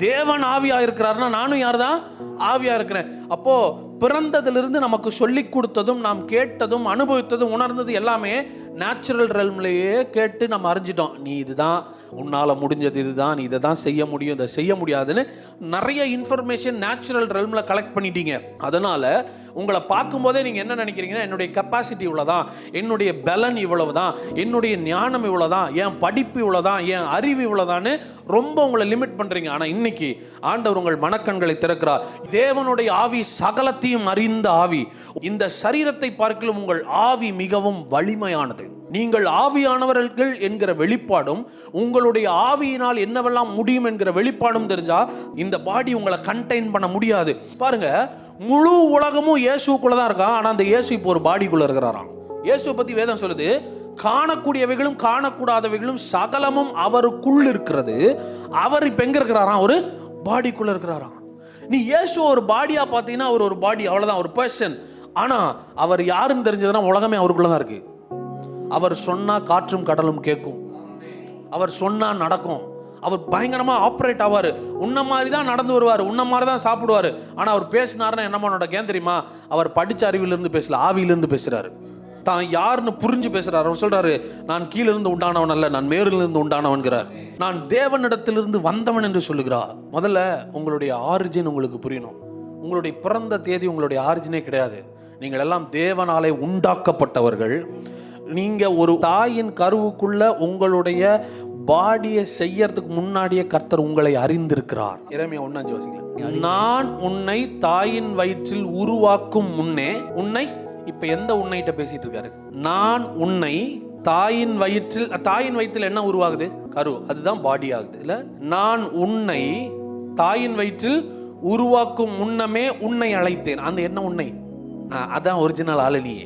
தேவன் ஆவியா இருக்கிறாருன்னா நானும் யார் தான் ஆவியா இருக்கிறேன் அப்போ பிறந்ததிலிருந்து நமக்கு சொல்லி கொடுத்ததும் நாம் கேட்டதும் அனுபவித்ததும் உணர்ந்தது எல்லாமே நேச்சுரல் ரெல்ம்லேயே கேட்டு நம்ம அறிஞ்சிட்டோம். நீ இதுதான் உன்னால் முடிஞ்சது இதுதான் நீ இதை தான் செய்ய முடியும் இதை செய்ய முடியாதுன்னு நிறைய இன்ஃபர்மேஷன் நேச்சுரல் ரெல்மில் கலெக்ட் பண்ணிட்டீங்க. அதனால் உங்களை பார்க்கும்போதே நீங்கள் என்ன நினைக்கிறீங்கன்னா என்னுடைய கெப்பாசிட்டி இவ்வளோதான் என்னுடைய பலன் இவ்வளவு தான் என்னுடைய ஞானம் இவ்வளோதான் என் படிப்பு இவ்வளோதான் என் அறிவு இவ்வளோதான்னு ரொம்ப உங்களை லிமிட் பண்ணுறீங்க ஆனால் இன்னைக்கு ஆண்டவர் உங்கள் மனக்கண்களை திறக்கிறார். தேவனுடைய ஆவி சகலத்தையும் அறிந்த ஆவி இந்த சரீரத்தை பார்க்கலும் உங்கள் ஆவி மிகவும் வலிமையானது. நீங்கள் ஆவியானவர்கள் என்கிற வெளிப்பாடும் உங்களுடைய ஆவியினால் என்னவெல்லாம் முடியும் என்கிற வெளிப்பாடும் தெரிஞ்சா இந்த பாடி உங்களை கண்டெயின் பண்ண முடியாது. பாருங்க முழு உலகமும் இயேசுக்குள்ள தான் இருக்கான் ஆனா அந்த இயேசு இப்போ ஒரு பாடிக்குள்ள இருக்கிறாராம். இயேசுவை பத்தி வேதம் சொல்லுது காணக்கூடியவைகளும் காணக்கூடாதவைகளும் சகலமும் அவருக்குள் இருக்கிறது. அவர் இப்ப எங்க இருக்கிறாராம்? ஒரு பாடிக்குள்ள இருக்கிறாராம். நீ இயேசு ஒரு பாடியா பார்த்தீங்கன்னா அவர் ஒரு பாடி அவ்வளோதான் ஒரு பர்சன் ஆனால் அவர் யாருன்னு தெரிஞ்சதுன்னா உலகமே அவருக்குள்ள தான் இருக்கு. அவர் சொன்னால் காற்றும் கடலும் கேட்கும். அவர் சொன்னால் நடக்கும். அவர் பயங்கரமாக ஆப்ரேட் ஆவார். உன்ன மாதிரி தான் நடந்து வருவார். உன்ன மாதிரி தான் சாப்பிடுவார். ஆனால் அவர் பேசினாருன்னா என்னமா நடக்கும் தெரியுமா? அவர் படித்த அறிவிலிருந்து பேசல ஆவியிலிருந்து பேசுகிறாரு தான் யாருன்னு புரிஞ்சு பேசுகிறார் அவர் சொல்கிறாரு நான் கீழிருந்து உண்டானவன் அல்ல நான் மேலிருந்து உண்டானவன்கிறார். நான் தேவனிடத்திலிருந்து வந்தவன் என்று சொல்லுகிறார். முதல்ல உங்களுடைய ஆரிஜின் உங்களுக்கு புரியணும். உங்களுடைய பிறந்த தேதி உங்களுடைய ஆரிஜினே கிடையாது. நீங்கள் எல்லாம் தேவனாலே உண்டாக்கப்பட்டவர்கள். நீங்க ஒரு தாயின் கருவுக்குள்ள உங்களுடைய பாடியை செய்யறதுக்கு முன்னாடியே கர்த்தர் உங்களை அறிந்திருக்கிறார். இறைமையா ஒன்னாஞ்சு வாசிக்கலாம் நான் உன்னை தாயின் வயிற்றில் உருவாக்கும் முன்னே உன்னை இப்ப எந்த உன்னைட்ட பேசிட்டு இருக்காரு? நான் உன்னை தாயின் வயிற்றில் தாயின் வயிற்றில் என்ன உருவாகுது? கரு. அதுதான் பாடி ஆகுது. இல்ல? நான் உன்னை தாயின் வயிற்றில் உருவாக்கும் முன்னமே உன்னை அழைத்தேன். அந்த என்ன உன்னை? ஆ, அதான் ஒரிஜினல் ஆளு நீ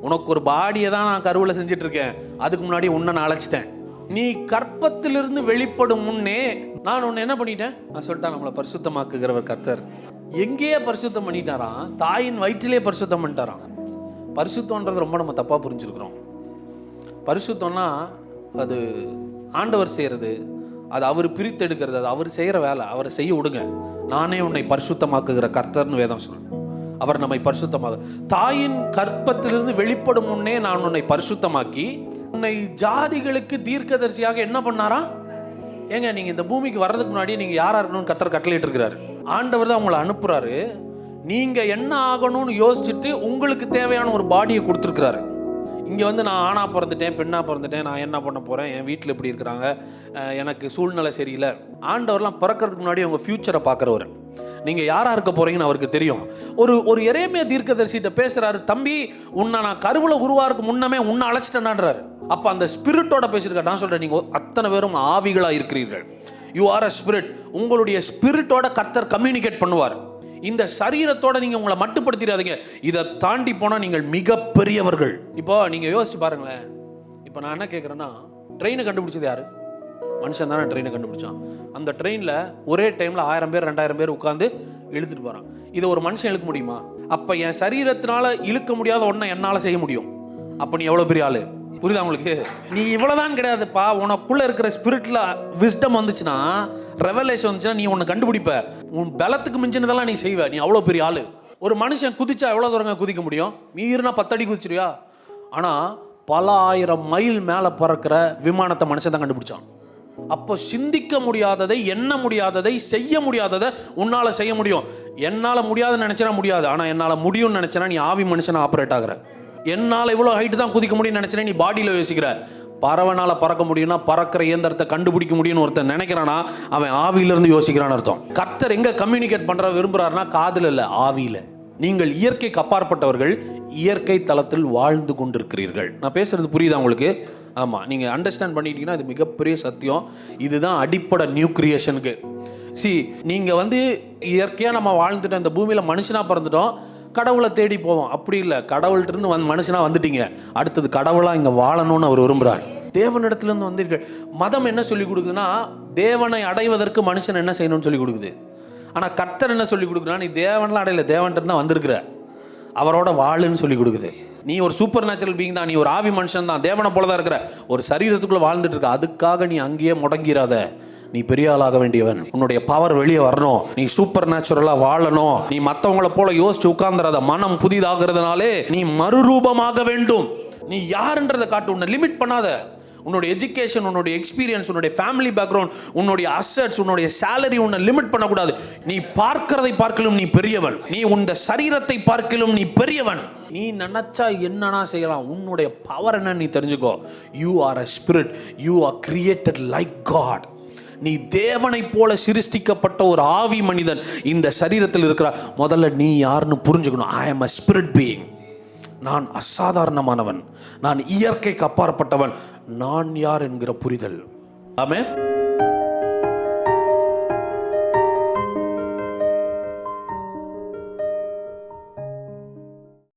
உனக்கு ஒரு பாடியை தான் நான் கருவில் செஞ்சுட்டு இருக்கேன் அதுக்கு முன்னாடி உன்னை நான் அழைச்சிட்டேன். நீ கற்பத்திலிருந்து வெளிப்படும் முன்னே நான் உன்னை என்ன பண்ணிட்டேன்? நான் சொல்லிட்டேன் நம்மளை பரிசுத்தமாக்குகிறவர் கர்த்தர். எங்கேயே பரிசுத்தம் பண்ணிட்டாராம். தாயின் வயிற்றிலே பரிசுத்தம் பண்ணிட்டாராம். பரிசுத்தம்ன்றது ரொம்ப நம்ம தப்பாக புரிஞ்சுருக்கிறோம். பரிசுத்தம்னா அது ஆண்டவர் செய்கிறது அது அவர் பிரித்தெடுக்கிறது அது அவர் செய்கிற வேலை. அவரை செய்ய விடுங்க. நானே உன்னை பரிசுத்தமாக்குகிற கர்த்தர்னு வேதம் சொல்லணும் அவர் நம்மை பரிசுத்தமாக தாயின் கற்பத்திலிருந்து வெளிப்படும் முன்னே நான் உன்னை பரிசுத்தமாக்கி உன்னை ஜாதிகளுக்கு தீர்க்கதரிசியாக என்ன பண்ணாரா? ஏங்க நீங்கள் இந்த பூமிக்கு வர்றதுக்கு முன்னாடி நீங்கள் யாராக இருக்கணும்னு கத்தர் கட்டளையிட்டு இருக்கிறாரு ஆண்டவர் தான் உங்களை அனுப்புகிறாரு நீங்கள் என்ன ஆகணும்னு யோசிச்சுட்டு உங்களுக்கு தேவையான ஒரு பாடியை கொடுத்துருக்குறாரு. இங்கே வந்து நான் ஆணா பிறந்துட்டேன் பெண்ணா பிறந்துட்டேன் நான் என்ன பண்ண போகிறேன் என் வீட்டில் எப்படி இருக்கிறாங்க எனக்கு சூழ்நிலை சரியில்லை. ஆண்டவர்லாம் பிறக்கிறதுக்கு முன்னாடி உங்கள் ஃப்யூச்சரை பார்க்குறவர். நீங்கள் யாராக இருக்க போகிறீங்கன்னு அவருக்கு தெரியும். ஒரு ஒரு இறைமைய தீர்க்கதரிசிட்ட பேசுகிறாரு தம்பி உன்னை நான் கருவில் உருவாருக்கு முன்னமே உன்னை அழைச்சிட்டேனான்றாரு அப்போ அந்த ஸ்பிரிட்டோட பேசியிருக்காரு. நான் சொல்கிறேன் நீங்கள் அத்தனை பேரும் ஆவிகளாக இருக்கிறீர்கள் யூ ஆர் அ ஸ்பிரிட் உங்களுடைய ஸ்பிரிட்டோட கர்த்தர் கம்யூனிகேட் பண்ணுவார். இந்த சரீரத்தோட நீங்க உங்களை மட்டுப்படுத்திடாதீங்க. இதை தாண்டி போனா நீங்கள் மிகப்பெரியவர்கள். இப்போ நீங்க யோசிச்சு பாருங்களேன். இப்போ நான் என்ன கேட்குறேன்னா ட்ரெயினை கண்டுபிடிச்சது யாரு? மனுஷன் தானே ட்ரெயினை கண்டுபிடிச்சான். அந்த ட்ரெயினில் ஒரே டைமில் ஆயிரம் பேர் ரெண்டாயிரம் பேர் உட்காந்து இழுத்துட்டு போகிறான் இதை ஒரு மனுஷன் இழுக்க முடியுமா? அப்போ என் சரீரத்தினால இழுக்க முடியாத ஒன்றை என்னால் செய்ய முடியும்? அப்போ நீ எவ்வளோ பெரிய ஆள்? புரியுதா உங்களுக்கு? நீ இவ்வளோதான் கிடையாதுப்பா உனக்குள்ள இருக்கிற ஸ்பிரிட்ல விஸ்டம் வந்துச்சுன்னா ரெவலேஷன் வந்துச்சுன்னா நீ உன்னை கண்டுபிடிப்ப. உன் பலத்துக்கு மிஞ்சினதெல்லாம் நீ செய்வ. நீ அவ்வளோ பெரிய ஆளு. ஒரு மனுஷன் குதிச்சா எவ்வளோ தூரங்க குதிக்க முடியும்? மீறினா பத்தடி குதிச்சிருவியா? ஆனால் பல ஆயிரம் மைல் மேலே பறக்கிற விமானத்தை மனுஷன் தான் கண்டுபிடிச்சான். அப்போ சிந்திக்க முடியாததை எண்ண முடியாததை செய்ய முடியாததை உன்னால் செய்ய முடியும். என்னால் முடியாதுன்னு நினச்சினா முடியாது. ஆனால் என்னால் முடியும்னு நினச்சினா நீ ஆவி மனுஷனை ஆப்ரேட் ஆகுற. என்னால் இவ்வளோ ஹைட்டு தான் குதிக்க முடியும்னு நினச்சினே நீ பாடியில் யோசிக்கிற. பறவைனால் பறக்க முடியும்னா பறக்கிற இயந்திரத்தை கண்டுபிடிக்க முடியும்னு ஒருத்தன் நினைக்கிறானா அவன் ஆவியிலிருந்து யோசிக்கிறான்னு அர்த்தம். கர்த்தர் எங்கே கம்யூனிகேட் பண்ணுற விரும்புகிறாருன்னா காதில் இல்லை ஆவியில். நீங்கள் இயற்கைக்கு அப்பாற்பட்டவர்கள் இயற்கை தளத்தில் வாழ்ந்து கொண்டிருக்கிறீர்கள். நான் பேசுறது புரியுதா உங்களுக்கு? ஆமாம் நீங்கள் அண்டர்ஸ்டாண்ட் பண்ணிட்டீங்கன்னா இது மிகப்பெரிய சத்தியம். இதுதான் அடிப்படை நியூ கிரியேஷனுக்கு சி நீங்கள் வந்து இயற்கையாக நம்ம வாழ்ந்துட்டோம் இந்த பூமியில் மனுஷனாக பிறந்துட்டோம் கடவுளை தேடி போவோம். அப்படி இல்லை. கடவுள்கிட்டருந்து வந்து மனுஷனாக வந்துட்டீங்க. அடுத்தது கடவுளாக இங்கே வாழணும்னு அவர் விரும்புகிறார் தேவனிடத்துலேருந்து வந்தீர்கள். மதம் என்ன சொல்லி கொடுக்குதுன்னா தேவனை அடைவதற்கு மனுஷன் என்ன செய்யணும்னு சொல்லி கொடுக்குது. ஆனால் கர்த்தர் என்ன சொல்லி கொடுக்குறா நீ தேவன்லாம் அடையல. தேவன்ட்டு தான் வந்திருக்கிற. அவரோட வாழுன்னு சொல்லி கொடுக்குது. நீ ஒரு சூப்பர் நேச்சுரல் பீங் தான். நீ ஒரு ஆவி மனுஷன் தான். தேவனை போல தான் இருக்கிற. ஒரு சரீரத்துக்குள்ளே வாழ்ந்துட்டு இருக்க. அதுக்காக நீ அங்கேயே முடங்கிறாத நீ பெரிய ஆளாக வேண்டியவன். உன்னுடைய பவர் வெளியே வரணும். நீ சூப்பர் நேச்சுரலா வாழணும். நீ மற்றவங்கள போல யோசிச்சு உட்கார்ந்துறத. மனம் புதிதாகிறதுனாலே நீ மறுரூபமாக வேண்டும். நீ யாருன்றதை காட்டு. உன்னை லிமிட் பண்ணாத. உன்னுடைய எஜுகேஷன் உன்னுடைய எக்ஸ்பீரியன்ஸ் உன்னுடைய ஃபேமிலி பேக்ரவுண்ட் உன்னுடைய அசட்ஸ் உன்னுடைய சேலரி உன்னை லிமிட் பண்ணக்கூடாது. நீ பார்க்கிறதை பார்க்கலும் நீ பெரியவன். நீ உன் சரீரத்தை பார்க்கலும் நீ பெரியவன். நீ நினைச்சா என்னன்னா செய்யலாம். உன்னுடைய பவர் என்ன நீ தெரிஞ்சுக்கோ. You are a spirit you are created like God நீ தேவனை போல சிருஷ்டிக்கப்பட்ட ஒரு ஆவி மனிதன் இந்த சரீரத்தில் இருக்கிறார். முதல்ல நீ யாருன்னு புரிஞ்சுக்கணும். I am a spirit being நான் அசாதாரணமானவன். நான் இயற்கைக்கு அப்பாற்பட்டவன். நான் யார் என்கிற புரிதல். ஆமே